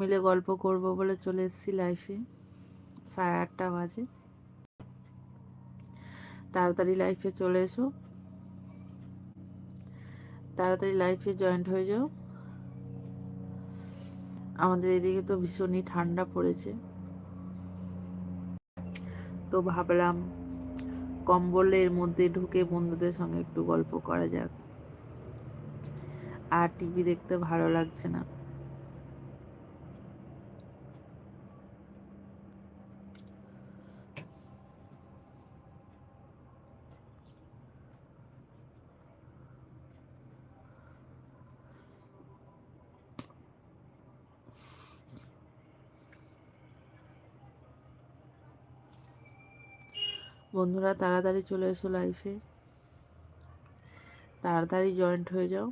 মিলে গল্প করব বলে চলে এসেছি লাইফে সাড়ে আটটা বাজে। তাড়াতাড়ি লাইফে চলে এসো। তাড়াতাড়ি লাইফে জয়েন্ট হয়ে যাও। আমাদের এদিকে তো ভীষণই ঠান্ডা পড়েছে। তো ভাবলাম কম্বলের মধ্যে ঢুকে বন্ধুদের সঙ্গে একটু গল্প করা যাক। আর টিভি দেখতে ভালো লাগছে না। বন্ধুরা তাড়াতাড়ি চলে এসো লাইফে তাড়াতাড়ি জয়েন্ট হয়ে যাও।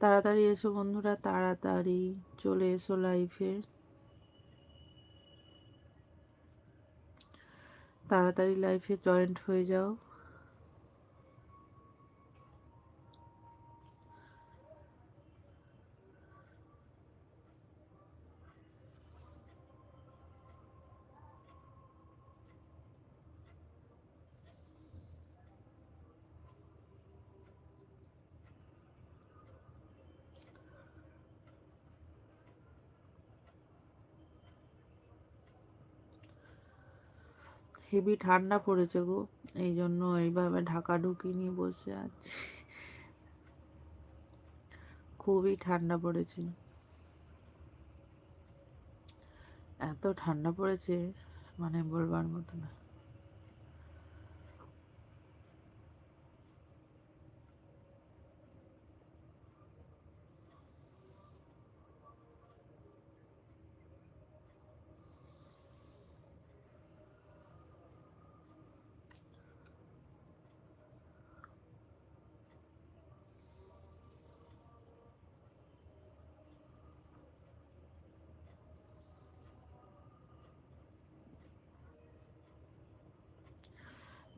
তাড়াতাড়ি এসো বন্ধুরা তাড়াতাড়ি চলে এসো লাইফে তাড়াতাড়ি লাইফে জয়েন্ট হয়ে যাও। হেভি ঠান্ডা পড়েছে গো। এই জন্য এইভাবে ঢাকা ঢুকি নিয়ে বসে আছি। খুবই ঠান্ডা পড়েছে। এত ঠান্ডা পড়েছে মানে বলবার মতো না।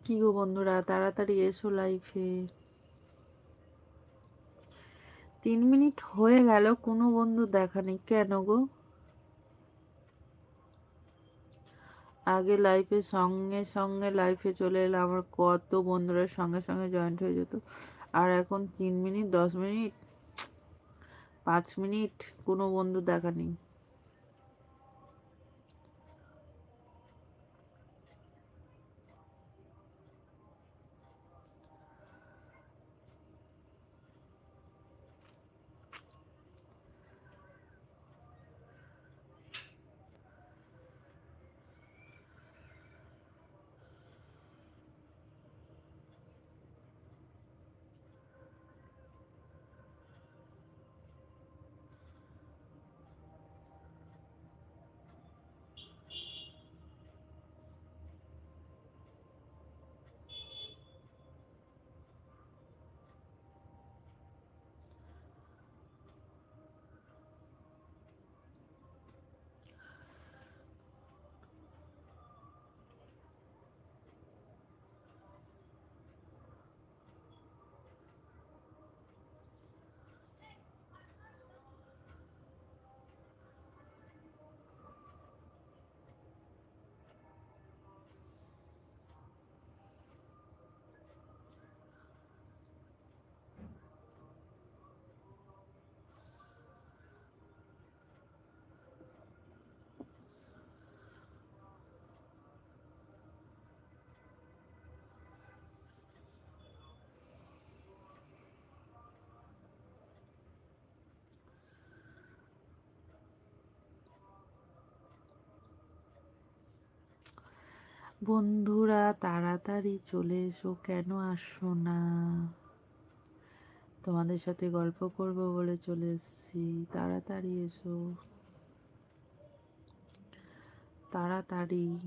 কি গো বন্ধুরা, তাড়াতাড়ি এসো লাইফে তিন মিনিট হয়ে গেল, কোনো বন্ধু দেখা নেই। কেন গো? আগে লাইফে সঙ্গে সঙ্গে লাইফে চলে এলে আমার কত বন্ধুরা সঙ্গে সঙ্গে জয়েন্ট হয়ে যেত। আর এখন তিন মিনিট, দশ মিনিট, পাঁচ মিনিট কোনো বন্ধু দেখা নেই। বন্ধুরা, তাড়াতাড়ি চলে এসো, কেন আসো না? তোমাদের সাথে গল্প করব বলে চলে এসেছি। তাড়াতাড়ি এসো। তাড়াতাড়ি।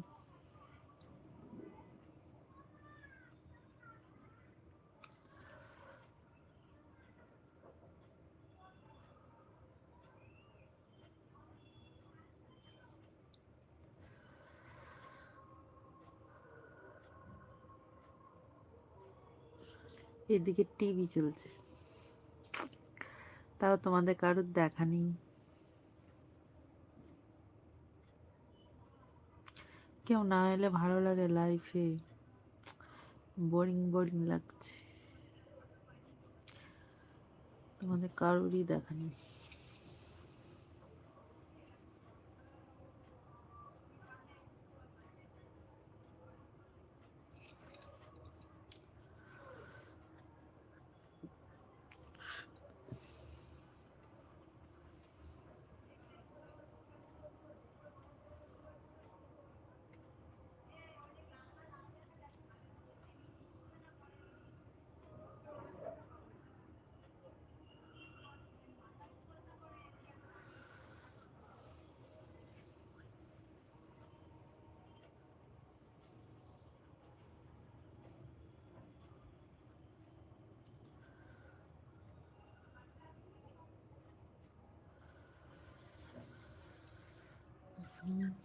এদিকে টিভি চলছে। তাও তোমাদের কারোর দেখা নেই। কেউ না এলে ভালো লাগে লাইফে বোরিং বোরিং লাগছে। তোমাদের কারোরই দেখা নেই। mm.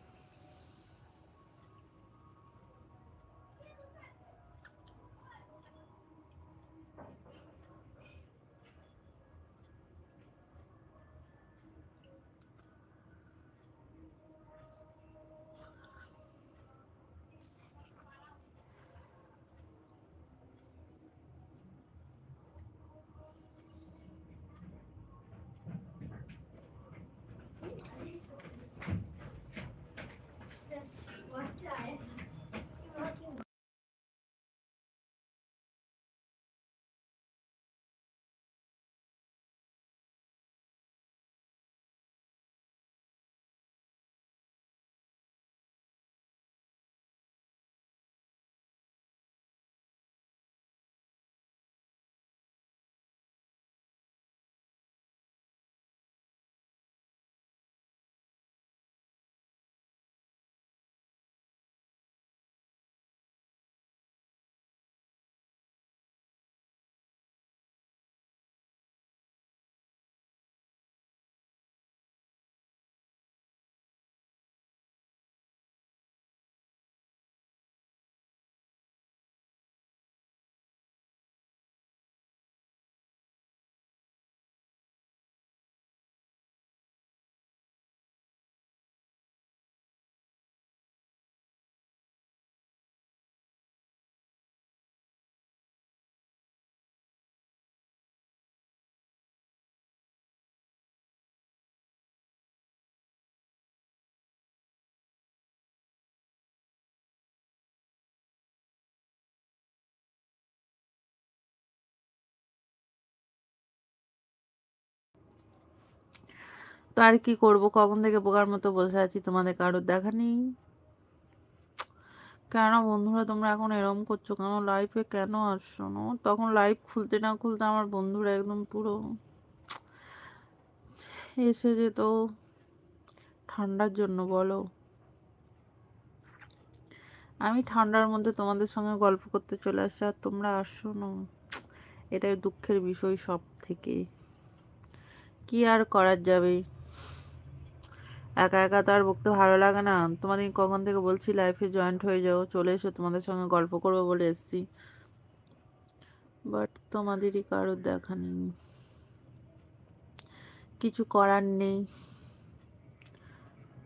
তো আর কি করব? কখন থেকে বোকার মতো বসে আছি? তোমাদের কারোর দেখা নেই। কেন বন্ধুরা, তোমরা এখন এরম করছ কেন? লাইফে কেন আসছো না? তখন লাইভ খুলতে না খুলতে আমার বন্ধুরা একদম পুরো এসে যেত। ঠান্ডার জন্য বলো। আমি ঠান্ডার মধ্যে তোমাদের সঙ্গে গল্প করতে চলে আসছি আর তোমরা আসছো না। এটাই দুঃখের বিষয় সব থেকে কি আর করার যাবে? একা একা তো আর বকতে ভালো লাগে না। তোমাদের কখন থেকে বলছি লাইফে জয়েন্ট হয়ে যাও, চলে এসো, তোমাদের সঙ্গে গল্প করব বলে এসছি। বাট তোমাদেরই কারোর দেখা নেই। কিছু করার নেই।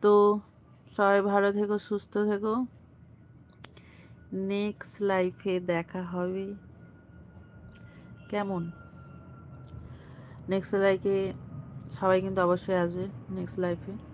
তো সবাই ভালো থেকো, সুস্থ থেকো। নেক্সট লাইফে দেখা হবে। কেমন? নেক্সট লাইফে সবাই কিন্তু অবশ্যই আসবে নেক্সট লাইফে